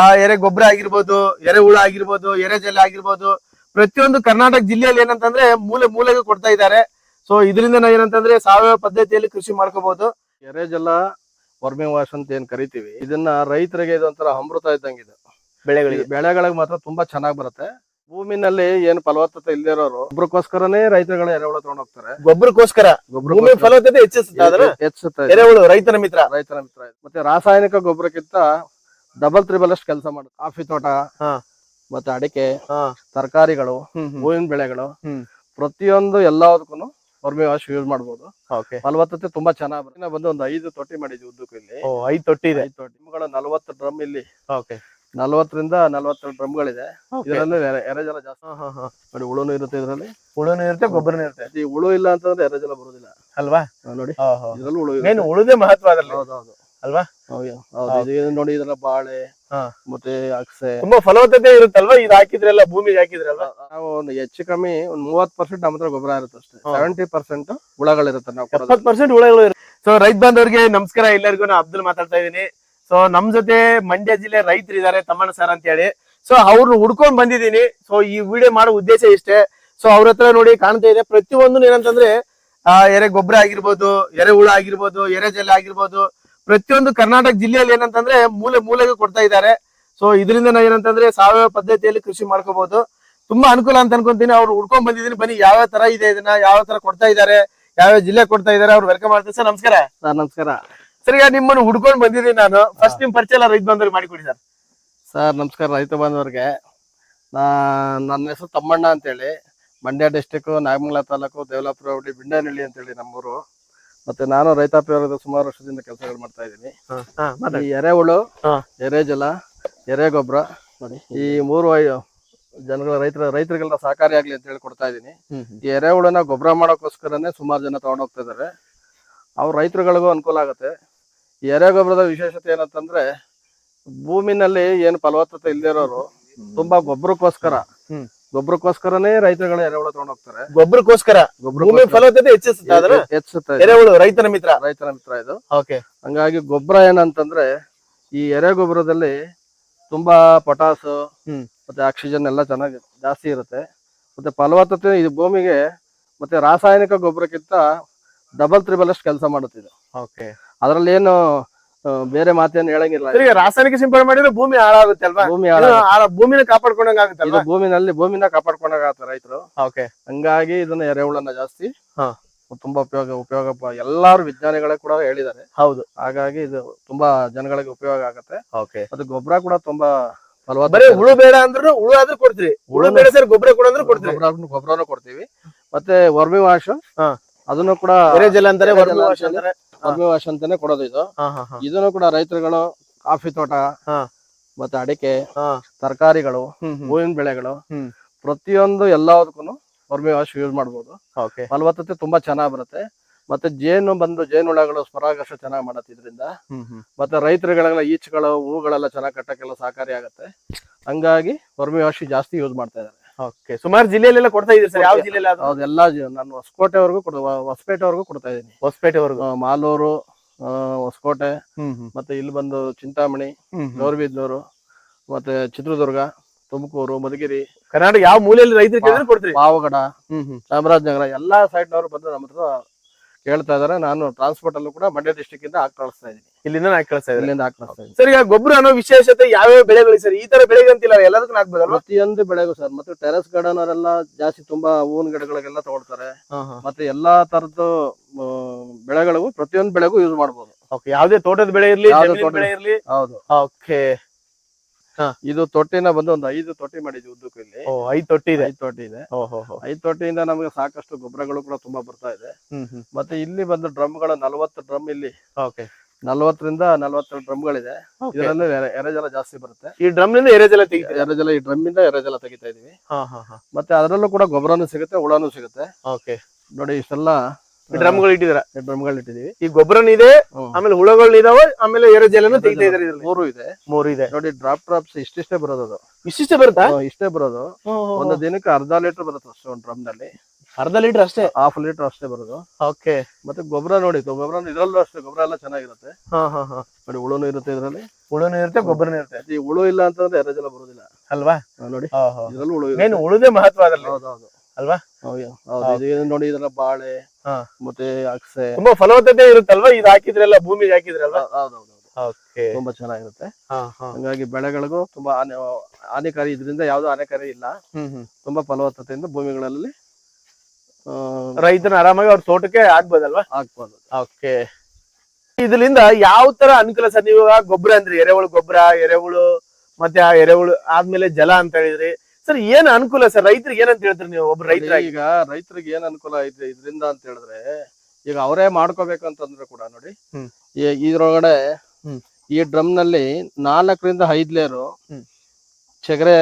ಆ ಎರೆ ಗೊಬ್ಬರ ಆಗಿರ್ಬೋದು ಎರೆಹುಳ ಆಗಿರ್ಬೋದು ಎರೆಜಲ ಆಗಿರ್ಬೋದು ಪ್ರತಿಯೊಂದು ಕರ್ನಾಟಕ ಜಿಲ್ಲೆಯಲ್ಲಿ ಏನಂತಂದ್ರೆ ಮೂಲೆ ಮೂಲೆಗೆ ಕೊಡ್ತಾ ಇದ್ದಾರೆ. ಸೊ ಇದರಿಂದ ನಾವು ಏನಂತಂದ್ರೆ ಸಾವಯವ ಪದ್ಧತಿಯಲ್ಲಿ ಕೃಷಿ ಮಾಡ್ಕೋಬಹುದು ಎರೆಜಲ ವರ್ಮಿಂಗ್ ವಾಶ್ ಅಂತ ಏನ್ ಕರಿತೀವಿ. ಇದನ್ನ ರೈತರಿಗೆ ಇದೊಂಥರ ಅಮೃತ ಇದ್ದಂಗೆ ಇದು ಬೆಳೆಗಳಿಗೆ ಬೆಳೆಗಳಿಗೆ ಮಾತ್ರ ತುಂಬಾ ಚೆನ್ನಾಗಿ ಬರುತ್ತೆ. ಭೂಮಿನಲ್ಲಿ ಏನು ಫಲವತ್ತತೆ ಇಲ್ದಿರೋರು ಇರೋರು ರೈತರುಗಳ ರೈತರುಗಳು ಎರೆಹುಳ ತಗೊಂಡ್ ಹೋಗ್ತಾರೆ. ಗೊಬ್ಬರಕ್ಕೋಸ್ಕರ? ಭೂಮಿ ಫಲವತ್ತತೆ ಹೆಚ್ಚಿಸುತ್ತೆ ಹೆಚ್ಚಿಸುತ್ತೆ ಹೆಚ್ಚುತ್ತೆ ಎರೆಹುಳು ರೈತನ ಮಿತ್ರ. ರೈತರ ಮಿತ್ರ. ಮತ್ತೆ ರಾಸಾಯನಿಕ ಗೊಬ್ಬರಕ್ಕಿಂತ ಡಬಲ್ ತ್ರಿಬಲ್ ಅಷ್ಟು ಕೆಲಸ ಮಾಡುತ್ತೆ ಕಾಫಿ ತೋಟ ಹಾ. ಮತ್ತೆ ಅಡಿಕೆ. ತರಕಾರಿಗಳು ಹೂವಿನ ಬೆಳೆಗಳು. ಪ್ರತಿಯೊಂದು ಎಲ್ಲದಕ್ಕೂ ವರ್ಮಿ ವಾಶ್ ಯೂಸ್ ಮಾಡಬಹುದು ಫಲವತ್ತತೆ ತುಂಬಾ ಚೆನ್ನಾಗಿ ಬರುತ್ತೆ. ಬಂದು ಒಂದು ಐದು ತೊಟ್ಟಿ ಮಾಡಿದ್ವಿ ಉದ್ದಕ್ಕೂ ಇಲ್ಲಿ. ಐದು ತೊಟ್ಟಿ ಇದೆ. ಐದು ತೊಟ್ಟಿ. ನಿಮ್ಗಳ ನಲವತ್ತು ಡ್ರಮ್ ಇಲ್ಲಿ. ಓಕೆ ನಲವತ್ತರಿಂದ ನಲವತ್ತೆರಡು ಡ್ರಮ್ಗಳಿದೆ. ಇದರಲ್ಲಿ ಎರೆ- ಎರೆಜಲ ಜಾಸ್ತಿ. ನೋಡಿ ಹುಳುನು ಇರುತ್ತೆ ಇದರಲ್ಲಿ. ಹುಳುನು ಇರುತ್ತೆ ಗೊಬ್ಬರ ಇರುತ್ತೆ. ಈ ಹುಳು ಇಲ್ಲ ಅಂತಂದ್ರೆ ಎರೆಜಲ ಬರುದಿಲ್ಲ. ಅಲ್ವಾ? ನೋಡಿ. ಇದರಲ್ಲಿ ಇದ್ರಲ್ಲಿ ಹುಳು ಏನು ಉಳುದೇ ಮಹತ್ವ ಅದ್ರಲ್ಲಿ. ಹೌದೌದು. ಅಲ್ವಾ? ಹೌದು. ಹೌದು. ನೋಡಿ ಇದರ ಬಾಳೆ ಹಾ. ಮತ್ತೆ ಅಕ್ಸೆ. ತುಂಬಾ ಫಲವತ್ತತೆ ಇರುತ್ತಲ್ವಾ? ಇದು ಹಾಕಿದ್ರೆಲ್ಲ ಭೂಮಿಗೆ ಹಾಕಿದ್ರಲ್ವಾ ನಾವು ಒಂದು ಹೆಚ್ಚು ಕಮ್ಮಿ ಒಂದ್ ಮೂವತ್ ಪರ್ಸೆಂಟ್ ನಮ್ಮ ಹತ್ರ ಗೊಬ್ಬರ ಇರುತ್ತೆ ಅಷ್ಟೇ. ಸೆವೆಂಟಿ ಪರ್ಸೆಂಟ್ ಹುಳಗಳಿರುತ್ತೆ ನಾವು ಪರ್ಸೆಂಟ್ ಹುಳುಗಳು ಸೊ ರೈತ ಬಾಂಧವರಿಗೆ ನಮಸ್ಕಾರ. ಎಲ್ಲರಿಗೂ ನಾ ಅಬ್ದುಲ್ ಮಾತಾಡ್ತಾ ಇದೀನಿ ಸೊ ನಮ್ ಜೊತೆ ಮಂಡ್ಯ ಜಿಲ್ಲೆ ರೈತರು ಇದಾರೆ ತಮ್ಮಣ್ಣ ಸರ್ ಅಂತ ಹೇಳಿ ಸೊ ಅವ್ರನ್ನ ಹುಡ್ಕೊಂಡ್ ಬಂದಿದೀನಿ ಸೊ ಈ ವಿಡಿಯೋ ಮಾಡೋ ಉದ್ದೇಶ ಇಷ್ಟೇ. ಸೊ ಅವ್ರ ಹತ್ರ ನೋಡಿ ಕಾಣ್ತಾ ಇದೆ. ಪ್ರತಿಯೊಂದು ಏನಂತಂದ್ರೆ ಆ ಎರೆ ಗೊಬ್ಬರ ಆಗಿರ್ಬೋದು ಎರೆಹುಳ ಆಗಿರ್ಬೋದು ಎರೆ ಜಲ್ಲೆ ಆಗಿರ್ಬೋದು ಪ್ರತಿಯೊಂದು ಕರ್ನಾಟಕ ಜಿಲ್ಲೆಯಲ್ಲಿ ಏನಂತಂದ್ರೆ ಮೂಲೆ ಮೂಲೆಗೆ ಕೊಡ್ತಾ ಇದ್ದಾರೆ. ಸೊ ಇದರಿಂದ ನಾವು ಏನಂತಂದ್ರೆ ಸಾವಯವ ಪದ್ಧತಿಯಲ್ಲಿ ಕೃಷಿ ಮಾಡ್ಕೋಬಹುದು ತುಂಬಾ ಅನುಕೂಲ ಅಂತ ಅನ್ಕೊಂತೀನಿ. ಅವ್ರು ಹುಡ್ಕೊಂಡ್ ಬಂದಿದ್ದೀನಿ. ಬನ್ನಿ ಯಾವ ತರ ಇದೆ ಇದನ್ನ ಯಾವ ತರ ಕೊಡ್ತಾ ಇದ್ದಾರೆ ಯಾವ ಜಿಲ್ಲೆ ಕೊಡ್ತಾ ಇದಾರೆ ಅವ್ರು ವೆಲ್ಕಮ್ ಮಾಡ್ತೀನಿ ಸರ್ ನಮಸ್ಕಾರ. ಸರ್ ನಮಸ್ಕಾರ. ಸರ್ ಈಗ ನಿಮ್ಮನ್ನು ಹುಡ್ಕೊಂಡ್ ಬಂದಿದ್ದೀನಿ ನಾನು. ಫಸ್ಟ್ ನಿಮ್ ಪರಿಚಯ ಎಲ್ಲ ರೈತ ಬಂದವ್ರಿಗೆ ಮಾಡಿಕೊಡಿ ಸರ್. ಸರ್ ನಮಸ್ಕಾರ ರೈತ ಬಾಂಧವರಿಗೆ. ನಾ ನನ್ನ ಹೆಸರು ತಮ್ಮಣ್ಣ ಅಂತೇಳಿ. ಮಂಡ್ಯ ಡಿಸ್ಟಿಕ್ ನಾಗಮಂಗಲ ತಾಲೂಕು ದೇವಲಾಪುರ ಬಿಂಡನಹಳ್ಳಿ ಅಂತೇಳಿ ನಮ್ಮೂರು. ಮತ್ತೆ ನಾನು ರೈತಾಪಿ ವರ್ಗದ ಸುಮಾರು ವರ್ಷದಿಂದ ಕೆಲಸಗಳು ಮಾಡ್ತಾ ಇದ್ದೀನಿ. ಈ ಎರೆಹುಳು ಎರೆ ಜಲ ಎರೆ ಗೊಬ್ಬರ ಈ ಮೂರು ಜನಗಳ ರೈತರ ರೈತರಿಗೆಲ್ಲ ಸಹಕಾರಿಯಾಗ್ಲಿ ಅಂತ ಹೇಳಿ ಕೊಡ್ತಾ ಇದ್ದೀನಿ. ಈ ಎರೆಹುಳನ ಗೊಬ್ಬರ ಮಾಡೋಕ್ಕೋಸ್ಕರನೇ ಸುಮಾರು ಜನ ತಗೊಂಡ್ ಹೋಗ್ತಾ ಇದಾರೆ ಅವ್ರ ರೈತರುಗಳಿಗೂ ಅನುಕೂಲ ಆಗುತ್ತೆ. ಈ ಎರೆ ಗೊಬ್ಬರದ ವಿಶೇಷತೆ ಏನಂತಂದ್ರೆ ಭೂಮಿನಲ್ಲಿ ಏನು ಫಲವತ್ತತೆ ಇಲ್ದಿರೋರು ಇರೋರು ತುಂಬಾ ಗೊಬ್ಬರಕ್ಕೋಸ್ಕರ. ಗೊಬ್ಬರಕ್ಕೋಸ್ಕರನೇ ರೈತರುಗಳು ಎರೆಹುಳ ತಗೊಂಡ್ ಹೋಗ್ತಾರೆ. ಗೊಬ್ಬರಕ್ಕೋಸ್ಕರ? ಭೂಮಿ ಫಲವತ್ತತೆ ಹೆಚ್ಚಿಸುತ್ತೆ ಅದನ್ನ ಹೆಚ್ಚುತ್ತೆ ಎರೆಹುಳು ರೈತನ ಮಿತ್ರ. ರೈತನ ಮಿತ್ರ ಇದು. ಓಕೆ. ಹಂಗಾಗಿ ಗೊಬ್ಬರ ಏನಂತಂದ್ರೆ ಈ ಎರೆ ಗೊಬ್ಬರದಲ್ಲಿ ತುಂಬಾ ಪೊಟಾಸ್ ಮತ್ತೆ ಆಕ್ಸಿಜನ್ ಎಲ್ಲ ಚೆನ್ನಾಗಿ ಜಾಸ್ತಿ ಇರುತ್ತೆ. ಮತ್ತೆ ಫಲವತ್ತತೆ ಇದು ಭೂಮಿಗೆ ಮತ್ತೆ ರಾಸಾಯನಿಕ ಗೊಬ್ಬರಕ್ಕಿಂತ ಡಬಲ್ ತ್ರಿಬಲ್ ಅಷ್ಟು ಕೆಲಸ ಮಾಡುತ್ತಿದೆ. ಓಕೆ. ಅದ್ರಲ್ಲಿ ಏನು ಬೇರೆ ಮಾತೇನು ಹೇಳಂಗಿಲ್ಲ. ರಾಸಾಯನಿಕ ಸಿಂಪಡಣೆ ಮಾಡಿದ್ರೆ ಭೂಮಿ ಹಾಳಾಗುತ್ತೆ ಅಲ್ವಾ ಭೂಮಿ ಇದು ಹಾಳಾಗುತ್ತೆ. ಆ ಭೂಮಿನ ಕಾಪಾಡ್ಕೊಂಡಂಗ ಇದು ಆಗುತ್ತಲ್ವಾ ಭೂಮಿನಲ್ಲಿ ಭೂಮಿನ ಕಾಪಾಡ್ಕೊಂಡಾಗತ್ತೆ ರೈತರು. ಓಕೆ. ಹಂಗಾಗಿ ಇದನ್ನ ಎರೆಹುಳನ್ನ ಜಾಸ್ತಿ ಹಾ. ತುಂಬಾ ಉಪಯೋಗ ಉಪಯೋಗ ಪ- ಎಲ್ಲಾರು ವಿಜ್ಞಾನಿಗಳೇ ಕೂಡ ಹೇಳಿದ್ದಾರೆ. ಹೌದು. ಹಾಗಾಗಿ ಇದು ತುಂಬಾ ಜನಗಳಿಗೆ ಉಪಯೋಗ ಆಗತ್ತೆ. ಓಕೆ. ಅದು ಗೊಬ್ಬರ ಕೂಡ ತುಂಬಾ ಫಲವತ್ತ ಬರೀ ಹುಳು ಬೇಡ ಅಂದ್ರೂ ಹುಳು ಆದ್ರೂ ಕೊಡ್ತೀರಿ. ಹುಳು ಬೇಡ ಸರ್ ಗೊಬ್ಬರ ಕೂಡ ಅಂದ್ರೂ ಕೊಡ್ತೀರಿ. ಗೊಬ್ಬರ ಗೊಬ್ಬರನು ಕೊಡ್ತೀವಿ. ಮತ್ತೆ ವರ್ಮಿ ವಾಶ್. ಹಾ. ಅದನ್ನು ಕೂಡ ಎರೆಜಲ ಅಂತಾರೆ ವರ್ಮಿ ವಾಶ್ ಅಂತಾರೆ. ವರ್ಮಿ ವಾಶ್ ಅಂತಾನೆ ಕೊಡೋದು ಇದು. ಇದನ್ನು ಕೂಡ ರೈತರುಗಳು ಕಾಫಿ ತೋಟ. ಮತ್ತೆ ಅಡಿಕೆ ತರಕಾರಿಗಳು ಹೂವಿನ ಬೆಳೆಗಳು. ಪ್ರತಿಯೊಂದು ಎಲ್ಲದಕ್ಕೂ ವರ್ಮಿ ವಾಶ್ ಯೂಸ್ ಮಾಡಬಹುದು ಫಲವತ್ತತೆ ತುಂಬಾ ಚೆನ್ನಾಗ್ ಬರುತ್ತೆ. ಮತ್ತೆ ಜೇನು ಬಂದು ಜೇನುಹುಳಗಳು ಪರಾಗರ್ಶ ಚೆನ್ನಾಗಿ ಮಾಡತ್ತೆ ಇದರಿಂದ ಮತ್ತೆ ರೈತರುಗಳೆಲ್ಲ ಈಚುಗಳು ಹೂಗಳೆಲ್ಲ ಚೆನ್ನಾಗಿ ಕಟ್ಟಕ್ಕೆಲ್ಲ ಸಹಕಾರಿ ಆಗುತ್ತೆ. ಹಂಗಾಗಿ ವರ್ಮಿ ವಾಶ್ ಜಾಸ್ತಿ ಯೂಸ್ ಮಾಡ್ತಾ ಇದ್ದಾರೆ. ಓಕೆ. ಸುಮಾರು ಜಿಲ್ಲೆಯಲ್ಲೆಲ್ಲ ಕೊಡ್ತಾ ಇದೀರಿ ಸರ್? ಯಾವ ಜಿಲ್ಲೆಲ್ಲ ನಾನು ಹೊಸಕೋಟೆ ನಾನು ಹೊಸಕೋಟೆವರೆಗೂ ಕೊಡ ಹೊಸಪೇಟೆವರೆಗೂ ಕೊಡ್ತಾ ಇದ್ದೀನಿ. ಹೊಸಪೇಟೆ ವರ್ಗು ಮಾಲೂರು ಆ, ಹೊಸಕೋಟೆ ಹ್ಮ್ ಹ್ಮ್. ಮತ್ತೆ ಇಲ್ಲಿ ಬಂದು ಚಿಂತಾಮಣಿ ಹ್ಮ್ ಹ್ಮ್. ಗೌರಿಬಿದನೂರು ಮತ್ತೆ ಚಿತ್ರದುರ್ಗ ತುಮಕೂರು ಮಧುಗಿರಿ. ಕರ್ನಾಟಕ ಯಾವ ಮೂಲೆಯಲ್ಲಿ ರೈತರು ಕೊಡ್ತೀವಿ ಕೊಡ್ತೀರಿ? ಪಾವಗಡ ಹ್ಮ್ ಹ್ಮ್. ಚಾಮರಾಜನಗರ ಎಲ್ಲಾ ಸೈಡ್ನವರು ಬಂದು ನಮ್ಮ ಹತ್ರ ಕೇಳ್ತಾ ಇದಾರೆ. ನಾನು ಟ್ರಾನ್ಸ್ಪೋರ್ಟ್ ಅಲ್ಲೂ ಕೂಡ ಮಂಡ್ಯ ಡಿಸ್ಟಿಕ್ ಇಂದ ಹಾಕಿ ಕಳಿಸ್ತಾ ಇದ್ದೀನಿ. ಇಲ್ಲಿಂದ ಹಾಕಿ ಕಳಿಸ್ತಾ ಇದ್ದೀನಿ ಇಲ್ಲಿಂದ ಹಾಕಿ ಕಳಿಸ್ತಾ ಇದ್ದೀನಿ. ಸರ್ ಈಗ ಗೊಬ್ಬರ ಅನ್ನೋ ವಿಶೇಷತೆ ಯಾವ್ಯಾವ ಬೆಳೆಗಳು ಸರ್? ಈ ತರ ಬೆಳೆಗೆ ಅಂತಿಲ್ಲ ಎಲ್ಲದಕ್ಕೂ ಹಾಕ್ಬೋದು ಪ್ರತಿಯೊಂದು ಬೆಳೆಗೂ ಸರ್ ಮತ್ತೆ ಟೆರೆಸ್ ಗಾರ್ಡನ್ ಅವರೆಲ್ಲ ಜಾಸ್ತಿ ತುಂಬಾ ಹೂವಿನ ಗಿಡಗಳಿಗೆಲ್ಲ ತಗೊಳ್ತಾರೆ. ಮತ್ತೆ ಎಲ್ಲಾ ತರದ್ದು ಬೆಳೆಗಳಿಗೂ ಪ್ರತಿಯೊಂದು ಬೆಳೆಗೂ ಯೂಸ್ ಮಾಡಬಹುದು ಓಕೆ ಯಾವ್ದೇ ತೋಟದ ಬೆಳೆ ಇರ್ಲಿ ಯಾವ್ದೇ ಜಮೀನಿನ ತೋಟದ- ಬೆಳೆ ಇರ್ಲಿ. ಹೌದು. ಓಕೆ ಇದು ತೊಟ್ಟಿನ ಬಂದು ಒಂದು ಐದು ತೊಟ್ಟಿ ಮಾಡಿದ್ವಿ ಉದ್ದಕ್ಕೂ ಇಲ್ಲಿ ಐದ್ ತೊಟ್ಟಿ ಇದೆ. ಐದು ತೊಟ್ಟಿ ಇದೆ. ಐದು ತೊಟ್ಟಿಯಿಂದ ನಮಗೆ ಸಾಕಷ್ಟು ಗೊಬ್ಬರಗಳು ಕೂಡ ತುಂಬಾ ಬರ್ತಾ ಇದೆ. ಮತ್ತೆ ಇಲ್ಲಿ ಬಂದು ಡ್ರಮ್ಗಳು ನಲವತ್ತು ಡ್ರಮ್ ಇಲ್ಲಿ ನಲ್ವತ್ತರಿಂದ ನಲ್ವತ್ತೆರಡು ಡ್ರಮ್ ಡ್ರಮ್ಗಳಿದೆ ಇದರಲ್ಲಿ ಎರೆ- ಎರೆಜಲ ಜಾಸ್ತಿ ಬರುತ್ತೆ. ಈ ಡ್ರಮ್ನಿಂದ ಎರೆಜಲ ಎರೆಜಲ ಈ ಡ್ರಮ್ ಇಂದ ಎರೆಜಲ ತೆಗಿತಾ ಇದೀವಿ. ಮತ್ತೆ ಅದರಲ್ಲೂ ಕೂಡ ಗೊಬ್ಬರನು ಸಿಗುತ್ತೆ ಹುಳನು ಸಿಗುತ್ತೆ. ನೋಡಿ ಇಷ್ಟೆಲ್ಲ ಡ್ರಮ್ಗಳು ಡ್ರಮ್ ಡ್ರಮ್ಗಳು ಇಟ್ಟಿದೀವಿ ಈ ಗೊಬ್ಬರನ ಇದೆ ಆಮೇಲೆ ಹುಳಗಳು ಇದಾವೆ ಆಮೇಲೆ ಎರೆಜಲನು ತೆಗಿತಾ ಇದಾರೆ ಇದ್ರಲ್ಲಿ. ಮೂರು ಇದೆ. ಮೂರು ಇದೆ. ನೋಡಿ ಡ್ರಾಪ್ ಡ್ರಾಪ್ಸ್ ಇಷ್ಟಿಷ್ಟೇ ಬರೋದು ಅದು. ಇಷ್ಟಿಷ್ಟೇ ಬರುತ್ತಾ? ಇಷ್ಟೇ ಬರೋದು. ಒಂದು ದಿನಕ್ಕೆ ಅರ್ಧ ಲೀಟರ್ ಬರುತ್ತೆ ಅಷ್ಟೇ ಒಂದು ಡ್ರಮ್ನಲ್ಲಿ ಅರ್ಧ ಲೀಟರ್ ಅಷ್ಟೇ? ಹಾಫ್ ಲೀಟರ್ ಅಷ್ಟೇ ಬರೋದು. ಓಕೆ. ಮತ್ತೆ ಗೊಬ್ಬರ ನೋಡಿ ಗೊಬ್ಬರ ಇದ್ರಲ್ಲೂ ಅಷ್ಟೇ ಗೊಬ್ಬರ ಎಲ್ಲ ಚೆನ್ನಾಗಿರುತ್ತೆ. ಹಾ ಹಾ ಹಾ. ನೋಡಿ ಹುಳುನು ಇರುತ್ತೆ ಇದರಲ್ಲಿ. ಹುಳುನು ಇರುತ್ತೆ ಗೊಬ್ಬರನೂ ಇರುತ್ತೆ. ಈ ಹುಳು ಇಲ್ಲ ಅಂತಂದ್ರೆ ಎರೆಜಲ ಬರೋದಿಲ್ಲ. ಅಲ್ವಾ? ನೋಡಿ. ಇದ್ರಲ್ಲೂ ಹುಳು ಉಳುದೇ ಮಹತ್ವ ಅದ್ರಲ್ಲಿ. ಅಲ್ವಾ? ಹೌದು ಹೌದು. ಇದು ನೋಡಿ ಇದರ ಬಾಳೆ. ಮತ್ತೆ ಅಕ್ಸೆ. ತುಂಬಾ ಫಲವತ್ತತೆ ಇರುತ್ತಲ್ವಾ? ಇದು ಹಾಕಿದ್ರಲ್ಲ ಭೂಮಿಗೆ ಹಾಕಿದ್ರಲ್ವಾ? ಹೌದೌದು ತುಂಬಾ ಚೆನ್ನಾಗಿರುತ್ತೆ. ಹಂಗಾಗಿ ಬೆಳೆಗಳಿಗೂ ತುಂಬಾ ಹಾನಿ ಹಾನಿಕಾರಿ ಇದರಿಂದ ಯಾವ್ದು ಹಾನಿಕಾರಿ ಇಲ್ಲ. ತುಂಬಾ ಫಲವತ್ತತೆಯಿಂದ ಭೂಮಿಗಳಲ್ಲಿ ರೈತನ ಆರಾಮಾಗಿ ಅವ್ರ ತೋಟಕ್ಕೆ ಆಗ್ಬೋದಲ್ವಾ? ಹಾಕ್ಬೋದು ಓಕೆ. ಇದರಿಂದ ಯಾವ ತರ ಅನುಕೂಲ ಸರ್? ನೀವು ಗೊಬ್ಬರ ಅಂದ್ರಿ ಎರೆಹುಳು ಗೊಬ್ಬರ ಎರೆಹುಳು ಮತ್ತೆ ಆ ಎರೆಹುಳು ಆದ್ಮೇಲೆ ಜಲ ಅಂತ ಹೇಳಿದ್ರಿ. ಸರ್ ಏನ್ ಅನುಕೂಲ ಸರ್? ರೈತರಿಗೆ ಏನಂತ ಹೇಳ್ತೀರಿ ನೀವು? ಒಬ್ಬ ರೈತರ ಈಗ ರೈತರಿಗೆ ಏನ್ ಅನುಕೂಲ ಐತೆ ಇದರಿಂದ ಅಂತ ಹೇಳಿದ್ರೆ ಈಗ ಅವರೇ ಮಾಡ್ಕೋಬೇಕಂತಂದ್ರೆ ಕೂಡ ನೋಡಿ ಈ- ಇದ್ರೊಳಗಡೆ ಈ ಡ್ರಮ್ನಲ್ಲಿ ನಾಲ್ಕರಿಂದ ಐದ್ ಲೇರು. ಚಗರೆ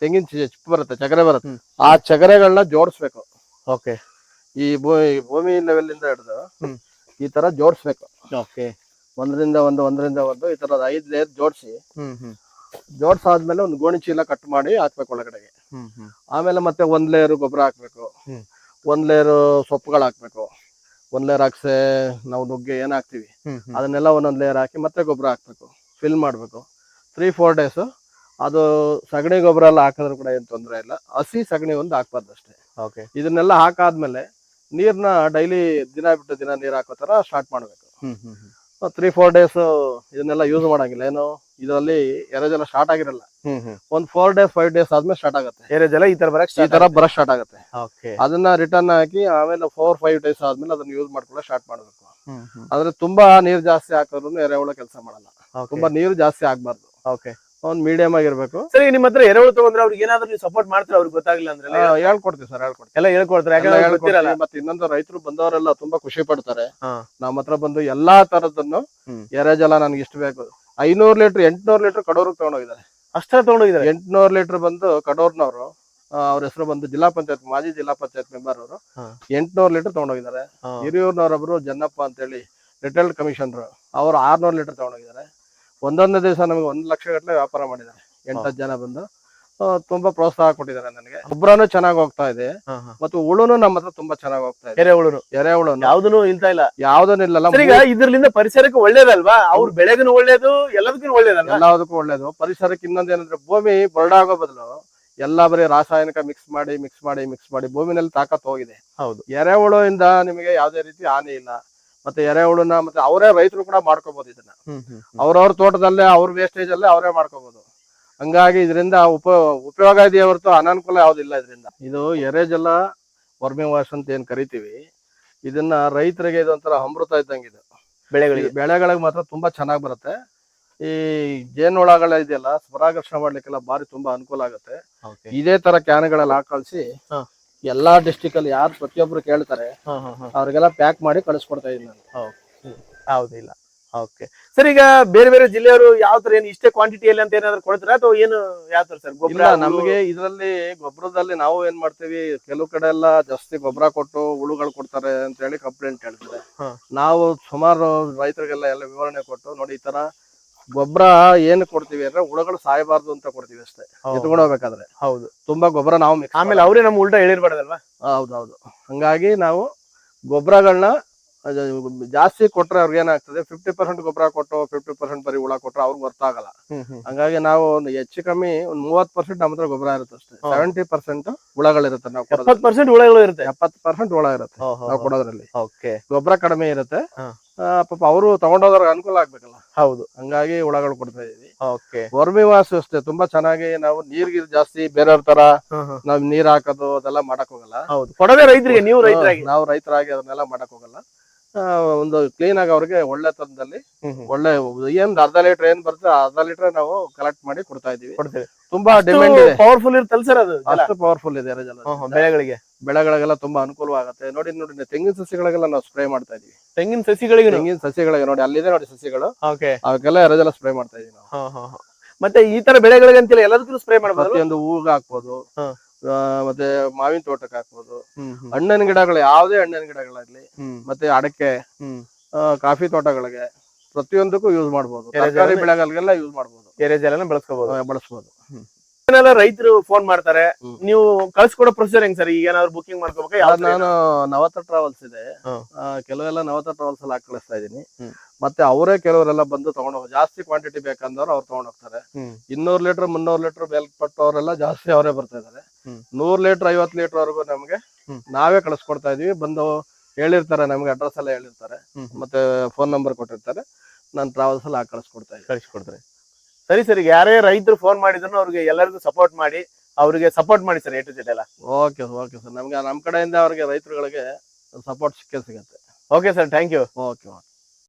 ತೆಂಗಿನ ಚಿಪ್ ಚಿಪ್ಪು ಬರುತ್ತೆ ಚಗರೆ ಬರುತ್ತೆ. ಆ ಚಗರೆಗಳನ್ನ ಜೋಡಿಸ್ಬೇಕು. ಓಕೆ. ಈ ಭೂಮಿ ಭೂಮಿ ಲೆವೆಲ್ ಇಂದ ಹಿಡಿದು ಈ ತರ ಜೋಡಿಸ್ಬೇಕು. ಓಕೆ. ಒಂದರಿಂದ ಒಂದು ಒಂದರಿಂದ ಒಂದು ಈ ತರ ಐದ್ ಲೇಯರ್ ಜೋಡಿಸಿ ಜೋಡ್ಸಾದ್ಮೇಲೆ ಒಂದು ಗೋಣಿ ಚೀಲ ಕಟ್ ಮಾಡಿ ಹಾಕ್ಬೇಕು ಒಳಗಡೆಗೆ. ಆಮೇಲೆ ಮತ್ತೆ ಒಂದ್ ಲೇಯರ್ ಗೊಬ್ಬರ ಹಾಕ್ಬೇಕು. ಒಂದ್ ಲೇಯರ್ ಸೊಪ್ಪುಗಳು ಹಾಕ್ಬೇಕು. ಒಂದ್ ಲೇಯರ್ ಹಾಕ್ಸೆ ನಾವು ನುಗ್ಗೆ ಏನ್ ಹಾಕ್ತಿವಿ? ಅದನ್ನೆಲ್ಲ ಒಂದೊಂದ್ ಲೇಯರ್ ಹಾಕಿ ಮತ್ತೆ ಗೊಬ್ಬರ ಹಾಕ್ಬೇಕು. ಫಿಲ್ ಮಾಡ್ಬೇಕು. ತ್ರೀ ಫೋರ್ ಡೇಸ್ ಅದು ಸಗಣಿ ಗೊಬ್ಬರ ಎಲ್ಲ ಹಾಕಿದ್ರು ಕೂಡ ಏನ್ ತೊಂದರೆ ಇಲ್ಲ. ಹಸಿ ಸಗಣಿ ಒಂದು ಹಾಕ್ಬಾರ್ದು ಅಷ್ಟೇ. ಓಕೆ ಇದನ್ನೆಲ್ಲ ಹಾಕಾದ್ಮೇಲೆ ನೀರ್ನ ಡೈಲಿ ದಿನ ಬಿಟ್ಟು ದಿನ ನೀರ್ ಹಾಕೋ ತರ ಸ್ಟಾರ್ಟ್ ಮಾಡ್ಬೇಕು. ತ್ರೀ ಫೋರ್ ಡೇಸ್ ಇದನ್ನೆಲ್ಲ ಯೂಸ್ ಮಾಡಂಗಿಲ್ಲ. ಏನು ಇದರಲ್ಲಿ ಎರೆಜಲ ಸ್ಟಾರ್ಟ್ ಆಗಿರಲ್ಲ. ಒಂದ್ ಫೋರ್ ಡೇಸ್ ಫೈವ್ ಡೇಸ್ ಆದ್ಮೇಲೆ ಸ್ಟಾರ್ಟ್ ಆಗುತ್ತೆ. ಎರೆ ಜಲ ಈ ತರ ಬರಕ್ ಈ ತರ ಬರ ಸ್ಟಾರ್ಟ್ ಆಗುತ್ತೆ. ಅದನ್ನ ರಿಟರ್ನ್ ಹಾಕಿ ಆಮೇಲೆ ಫೋರ್ ಫೈವ್ ಡೇಸ್ ಆದ್ಮೇಲೆ ಅದನ್ನ ಯೂಸ್ ಮಾಡ್ಕೊಳ್ಳೋ ಸ್ಟಾರ್ಟ್ ಮಾಡ್ಬೇಕು. ಅಂದ್ರೆ ತುಂಬಾ ನೀರ್ ಜಾಸ್ತಿ ಹಾಕಿದ್ರು ಎರೆಹುಳ ಕೆಲಸ ಮಾಡಲ್ಲ. ತುಂಬಾ ನೀರು ಜಾಸ್ತಿ ಆಗ್ಬಾರ್ದು. ಓಕೆ ಒಂದ್ ಮೀಡಿಯಂ ಆಗಿರ್ಬೇಕು. ಸರಿ ನಿಮ್ ನಿಮ್ಮ ಹತ್ರ ಎರೆಹುಳು ತಗೊಂಡ್ರೆ ಅವ್ರಿಗೆ ಏನಾದ್ರು ನೀವು ಸಪೋರ್ಟ್ ಮಾಡ್ತೀರಾ? ಅವ್ರಿಗೆ ಗೊತ್ತಾಗಿಲ್ಲ ಅಂದ್ರೆ ಹೇಳ್ಕೊಡ್ತೀವಿ ಸರ್ ಹೇಳ್ಕೊಡ್ತೀವಿ. ಎಲ್ಲ ಹೇಳ್ಕೊಡ್ತಾರೆ? ಎಲ್ಲ ಯಾಕಂದ್ರೆ ಅವ್ರಿಗೆ ಗೊತ್ತಿರಲ್ಲ. ಮತ್ತೆ ಇನ್ನೊಂದು ರೈತರು ಬಂದವರೆಲ್ಲ ತುಂಬಾ ಖುಷಿ ಪಡ್ತಾರೆ. ಹಾ. ನಮ್ಮ ಹತ್ರ ಬಂದು ಎಲ್ಲಾ ತರದನ್ನು ಹ್ಮ್. ಎರೆಜಲ ನನ್ಗೆ ಇಷ್ಟ ಬೇಕು. ಐನೂರ್ ಲೀಟರ್ ಎಂಟ್ನೂರು ಲೀಟರ್ ಕಡೋರ್ಗೆ ತಗೊಂಡೋಗಿದ್ದಾರೆ. ಅಷ್ಟೇ ತಗೊಂಡೋಗಿದ್ದಾರೆ? ಎಂಟ್ನೂರು ಲೀಟರ್ ಬಂದು ಕಡೋರ್ನವ್ರು ಅವ್ರ ಹೆಸರು ಬಂದು ಜಿಲ್ಲಾ ಪಂಚಾಯತ್ ಮಾಜಿ ಜಿಲ್ಲಾ ಪಂಚಾಯತ್ ಮೆಂಬರ್ ಅವರು. ಎಂಟ್ನೂರ್ ಎಂಟ್ನೂರು ಲೀಟರ್ ತಗೊಂಡೋಗಿದ್ದಾರೆ. ಹಿರಿಯೂರ್ನವರೊಬ್ರು ಜನ್ನಪ್ಪ ಅಂತೇಳಿ ರಿಟೈರ್ಡ್ ಕಮಿಷನರ್. ಅವರು ಆರ್ನೂರು ಲೀಟರ್ ತಗೊಂಡೋಗಿದ್ದಾರೆ. ಒಂದೊಂದೇ ದಿವಸ ನಮಗೆ ಒಂದು ಲಕ್ಷ ಗಟ್ಟಲೆ ವ್ಯಾಪಾರ ಮಾಡಿದ್ದಾರೆ. ಎಂಟತ್ತು ಜನ ಬಂದು. ತುಂಬಾ ಪ್ರೋತ್ಸಾಹ ಕೊಟ್ಟಿದ್ದಾರೆ ನನಗೆ. ಗೊಬ್ಬರನು ಚೆನ್ನಾಗಿ ಹೋಗ್ತಾ ಇದೆ. ಮತ್ತು ಹುಳುನು ನಮ್ಮ ಹತ್ರ ತುಂಬಾ ಚೆನ್ನಾಗಿ ಹೋಗ್ತಾ ಇದೆ. ಎರೆಹುಳು ಎರೆಹುಳು ಯಾವ್ದನು ಇಂತ ಇಲ್ಲ. ಯಾವ್ದನ್ನಿಲ್ಲಲ್ಲ ಇಲ್ಲ ಈಗ ಇದ್ರಲಿಂದ ಪರಿಸರಕ್ಕೆ ಒಳ್ಳೇದಲ್ವಾ? ಅವ್ರ ಬೆಳೆಗೂ ಒಳ್ಳೇದು ಎಲ್ಲದಕ್ಕೂ ಒಳ್ಳೇದಲ್ಲ ಎಲ್ಲದಕ್ಕೂ ಒಳ್ಳೇದು. ಪರಿಸರಕ್ಕೆ ಇನ್ನೊಂದು ಏನಂದ್ರೆ ಭೂಮಿ ಬರಡಾಗೋ ಬದಲು ಎಲ್ಲಾ ಬರೀ ರಾಸಾಯನಿಕ ಮಿಕ್ಸ್ ಮಾಡಿ ಮಿಕ್ಸ್ ಮಾಡಿ ಮಿಕ್ಸ್ ಮಾಡಿ ಭೂಮಿನಲ್ಲಿ ತಾಕತ್ ಹೋಗಿದೆ. ಹೌದು. ಎರೆಹುಳುವಿಂದ ನಿಮಗೆ ಯಾವುದೇ ರೀತಿ ಹಾನಿ ಇಲ್ಲ. ಮತ್ತೆ ಎರೆಹುಳನ ಮತ್ತೆ ಅವರೇ ರೈತರು ಕೂಡ ಮಾಡ್ಕೋಬಹುದು ಇದನ್ನ. ಅವ್ರವ್ರ ತೋಟದಲ್ಲೇ ಅವ್ರ ವೇಸ್ಟೇಜ್ ಅಲ್ಲೇ ಅವರೇ ಮಾಡ್ಕೋಬಹುದು ಹಂಗಾಗಿ ಇದರಿಂದ ಉಪ ಉಪಯೋಗ ಇದೆಯೇ ಹೊರತು ಅನಾನುಕೂಲ ಯಾವ್ದಿಲ್ಲ ಇದರಿಂದ. ಇದು ಎರೆಜಲ ವರ್ಮಿ ವಾಶ್ ಅಂತ ಏನ್ ಕರಿತೀವಿ ಇದನ್ನ ರೈತರಿಗೆ ಇದೊಂಥರ ಅಮೃತ ಇದ್ದಂಗೆ ಇದು. ಬೆಳೆಗಳಿಗೆ. ಬೆಳೆಗಳಿಗೆ ಮಾತ್ರ ತುಂಬಾ ಚೆನ್ನಾಗಿ ಬರುತ್ತೆ. ಈ ಜೇನುಳಗಳ ಇದೆಯಲ್ಲ ಸ್ವರಾಕರ್ಷಣೆ ಮಾಡ್ಲಿಕ್ಕೆಲ್ಲ ಬಾರಿ ತುಂಬಾ ಅನುಕೂಲ ಆಗುತ್ತೆ. ಇದೇ ತರ ಕ್ಯಾನ್ಗಳಲ್ಲಿ ಹಾಕಿ ಕಳಿಸಿ ಹಾ. ಎಲ್ಲಾ ಡಿಸ್ಟಿಕ್ ಅಲ್ಲಿ ಯಾರು ಪ್ರತಿಯೊಬ್ರು ಕೇಳ್ತಾರೆ ಅವ್ರಿಗೆಲ್ಲ ಪ್ಯಾಕ್ ಮಾಡಿ ಕಳಿಸ್ಕೊಡ್ತಾ ಇದೀನಿ ನಾನು. ಹೌದಿಲ್ಲ ಓಕೆ. ಸರ್ ಈಗ ಬೇರೆ ಬೇರೆ ಜಿಲ್ಲೆಯವರು ಯಾವ ತರ ಏನು ಇಷ್ಟೇ ಕ್ವಾಂಟಿಟಿಯಲ್ಲಿ ಅಂತ ಏನಾದ್ರು ಕೊಡ್ತಾರೆ ಅಥವಾ ಏನು ಯಾವ ತರ ಸರ್? ಗೊಬ್ಬರ ನಮಗೆ ಇದರಲ್ಲಿ ಗೊಬ್ಬರದಲ್ಲಿ ನಾವು ಏನ್ ಮಾಡ್ತೀವಿ ಕೆಲವು ಕಡೆ ಎಲ್ಲ ಜಾಸ್ತಿ ಗೊಬ್ಬರ ಕೊಟ್ಟು ಹುಳುಗಳು ಕೊಡ್ತಾರೆ ಅಂತ ಹೇಳಿ ಕಂಪ್ಲೇಂಟ್ ಹೇಳ್ತಾರೆ. ನಾವು ಸುಮಾರು ರೈತರಿಗೆಲ್ಲ ಎಲ್ಲ ವಿವರಣೆ ಕೊಟ್ಟು ನೋಡಿ ಈ ತರ ಗೊಬ್ಬರ ಏನ್ ಕೊಡ್ತೀವಿ ಅಂದ್ರೆ ಹುಳಗಳು ಸಾಯಬಾರ್ದು ಅಂತ ಕೊಡ್ತೀವಿ ಅಷ್ಟೇ. ಎತ್ಕೊಂಡು ಹೋಗ್ಬೇಕಾದ್ರೆ. ಹೌದು. ತುಂಬಾ ಗೊಬ್ಬರ ನಾವು mix ಆಮೇಲೆ ಅವರೇ ನಮ್ ಉಲ್ಟಾ ಹೇಳಿರ್ಬಾರ್ದಲ್ವಾ? ಹೌದೌದು. ಹಂಗಾಗಿ ನಾವು ಗೊಬ್ಬರಗಳನ್ನ ಜಾಸ್ತಿ ಕೊಟ್ರೆ ಅವ್ರಿಗೆ ಏನಾಗ್ತದೆ ಫಿಫ್ಟಿ ಪರ್ಸೆಂಟ್ ಗೊಬ್ಬರ ಕೊಟ್ಟು ಫಿಫ್ಟಿ ಪರ್ಸೆಂಟ್ ಬರೀ ಹುಳ ಕೊಟ್ರೆ ಅವ್ರಿಗೆ ಗೊತ್ತಾಗಲ್ಲ ಹಂಗಾಗಿ ನಾವು ಒಂದು ಹೆಚ್ಚು ಕಮ್ಮಿ ಒಂದ್ ಮೂವತ್ ಪರ್ಸೆಂಟ್ ನಮ್ಮ ಹತ್ರ ಗೊಬ್ಬರ ಇರುತ್ತೆ ಅಷ್ಟೇ. ಹಾ. ಸೆವೆಂಟಿ ಪರ್ಸೆಂಟ್ ಹುಳಗಳಿರುತ್ತೆ ನಾವು ಕೊಡೋದು ಎಪ್ಪತ್ ಪರ್ಸೆಂಟ್ ಹುಳಗಳು ಇರುತ್ತೆ? ಎಪ್ಪತ್ತು ಪರ್ಸೆಂಟ್ ಹುಳ ಇರುತ್ತೆ ನಾವು ಕೊಡೋದ್ರಲ್ಲಿ. ಓಕೆ. ಗೊಬ್ಬರ ಕಡಿಮೆ ಇರುತ್ತೆ. ಹಾ. ಪಾಪ ಅವರು ತಗೊಂಡೋದ್ರ ಅನುಕೂಲ ಆಗ್ಬೇಕಲ್ಲ. ಹೌದು. ಹಂಗಾಗಿ ಹುಳಗಳು ಕೊಡ್ತಾ ಇದೀವಿ. ಓಕೆ. ವರ್ಮಿ ವಾಸು ಅಷ್ಟೇ ತುಂಬಾ ಚೆನ್ನಾಗಿ ನಾವು ನೀರ್ ಗೀರ್ ಜಾಸ್ತಿ ಬೇರೆಯವ್ರ ತರ ನಾವ್ ನೀರ್ ಹಾಕೋದು ಅದೆಲ್ಲ ಮಾಡಕ್ ಹೋಗಲ್ಲ. ಹೌದು. ಕೊಡೋದೇ ರೈತರಿಗೆ ನೀವು ರೈತರಾಗಿ. ನಾವು ರೈತರಾಗಿ ಅದನ್ನೆಲ್ಲ ಮಾಡಕ್ ಹೋಗಲ್ಲ. ಒಂದು ಕ್ಲೀನ್ ಆಗಿ ಅವ್ರಿಗೆ ಒಳ್ಳೆ ತರದಲ್ಲಿ. ಒಳ್ಳೆ ಏನ್ ಅರ್ಧ ಲೀಟರ್ ಏನ್ ಬರುತ್ತೆ ಅರ್ಧ ಲೀಟರ್ ನಾವು ಕಲೆಕ್ಟ್ ಮಾಡಿ ಕೊಡ್ತಾ ಇದೀವಿ. ಕೊಡ್ತೇವೆ. ತುಂಬಾ ಡಿಮ್ಯಾಂಡ್ ಇದೆ. ಪವರ್ಫುಲ್ ಇರ್ತಲ್ ಸರ್ ಅದು. ಅಷ್ಟು ಪವರ್ಫುಲ್ ಇದೆ ಬೆಳೆಗಳಿಗೆ. ಬೆಳೆಗಳಿಗೆಲ್ಲ ತುಂಬಾ ಅನುಕೂಲವಾಗುತ್ತೆ. ನೋಡಿ ನೋಡಿ ತೆಂಗಿನ ಸಸಿಗಳಿಗೆಲ್ಲ ನಾವು ಸ್ಪ್ರೇ ಮಾಡ್ತಾ ಇದೀವಿ. ತೆಂಗಿನ ಸಸಿಗಳಿಗೆ ತೆಂಗಿನ ಸಸಿಗಳಿಗೆ ನೋಡಿ ಅಲ್ಲಿದೆ ನೋಡಿ ಸಸಿಗಳು. ಓಕೆ ಅವಕ್ಕೆಲ್ಲ ಎರಜೆಲ್ಲ ಸ್ಪ್ರೇ ಮಾಡ್ತಾ ಇದೀವಿ ನಾವು. ಮತ್ತೆ ಈ ತರ ಬೆಳೆಗಳಿಗೆ ಅಂತಿಲ್ಲ ಎಲ್ಲದಕ್ಕೂ ಸ್ಪ್ರೇ ಮಾಡಬಹುದು ಒಂದು ಹೂಗ ಹಾಕ್ಬೋದು. ಮತ್ತೆ ಮಾವಿನ ತೋಟಕ್ಕೆ ಹಾಕ್ಬೋದು. ಹಣ್ಣಿನ ಗಿಡಗಳು ಯಾವುದೇ ಹಣ್ಣಿನ ಗಿಡಗಳಾಗ್ಲಿ ಮತ್ತೆ ಅಡಕೆ ಕಾಫಿ ತೋಟಗಳಿಗೆ ಪ್ರತಿಯೊಂದಕ್ಕೂ ಯೂಸ್ ಮಾಡಬಹುದು ತರಕಾರಿ ಬೆಳೆಗಳಿಗೆಲ್ಲ ಯೂಸ್ ಮಾಡಬಹುದು ಎರೆ ಬಳಸಬಹುದು ಬಳಸ್ಕೋಬಹುದು ರೈತರು ಫೋನ್ ಮಾಡ್ತಾರೆ. ನೀವು ಕಳ್ಸ್ಕೊಡೋ ಪ್ರೊಸೀಜರ್ ಹೆಂಗ್ ಸರ್? ಈಗ ಏನಾದ್ರು ಬುಕಿಂಗ್ ಮಾಡ್ಕೋಬೇಕಾ? ನಾನು ನವತ ಟ್ರಾವೆಲ್ಸ್ ಇದೆ. ಆ, ಕೆಲವೆಲ್ಲ ನವತ ಟ್ರಾವೆಲ್ಸ್ ಅಲ್ಲಿ ಹಾಕಿ ಕಳಿಸ್ತಾ ಇದೀನಿ ಹ್ಮ್. ಮತ್ತೆ ಅವರೇ ಕೆಲವರೆಲ್ಲ ಬಂದು ತಗೊಂಡು ಹೋಗ್ ಜಾಸ್ತಿ ಕ್ವಾಂಟಿಟಿ ಬೇಕಂದವ್ರು ಅವ್ರು ತಗೊಂಡ್ ಹೋಗ್ತಾರೆ. ಇನ್ನೂರ್ ಲೀಟರ್ ಮುನ್ನೂರ್ ಲೀಟರ್ ಮೇಲ್ಪಟ್ಟವರೆಲ್ಲ ಜಾಸ್ತಿ ಅವರೇ ಬರ್ತಾ ಇದಾರೆ. ಹ್ಮ್. ನೂರ್ ಲೀಟರ್ ಐವತ್ ಲೀಟರ್ ವರೆಗೂ ನಮ್ಗೆ ಹ್ಮ್. ನಾವೇ ಕಳಿಸ್ಕೊಡ್ತಾ ಇದೀವಿ. ಬಂದು ಹೇಳಿರ್ತಾರೆ ನಮ್ಗೆ ಅಡ್ರೆಸ್ ಎಲ್ಲ ಹೇಳಿರ್ತಾರೆ. ಹ್ಮ್. ಮತ್ತೆ ಫೋನ್ ನಂಬರ್ ಕೊಟ್ಟಿರ್ತಾರೆ. ನಾನು ಟ್ರಾವೆಲ್ಸ್ ಅಲ್ಲಿ ಹಾಕಿ ಕಳಿಸ್ಕೊಡ್ತಾ ಇದ್ದೀನಿ. ಕಳಿಸ್ಕೊಡ್ತಾರೆ. ಸರಿ ಸರಿ ಯಾರೇ ರೈತರು ಫೋನ್ ಮಾಡಿದ್ರು ಅವ್ರಿಗೆ ಎಲ್ಲರಿಗೂ ಸಪೋರ್ಟ್ ಮಾಡಿ ಅವ್ರಿಗೆ ಸಪೋರ್ಟ್ ಮಾಡಿ ಸರ್ ಎ ಟು ಜೆಡ್ ಎಲ್ಲ. ಓಕೆ ಓಕೆ ಸರ್ ನಮ್ಗೆ ನಮ್ಮ ಕಡೆಯಿಂದ ಅವ್ರಿಗೆ ರೈತರುಗಳಿಗೆ ಸಪೋರ್ಟ್ ಸಿಕ್ಕೇ ಸಿಗತ್ತೆ. Okay sir thank you okay okay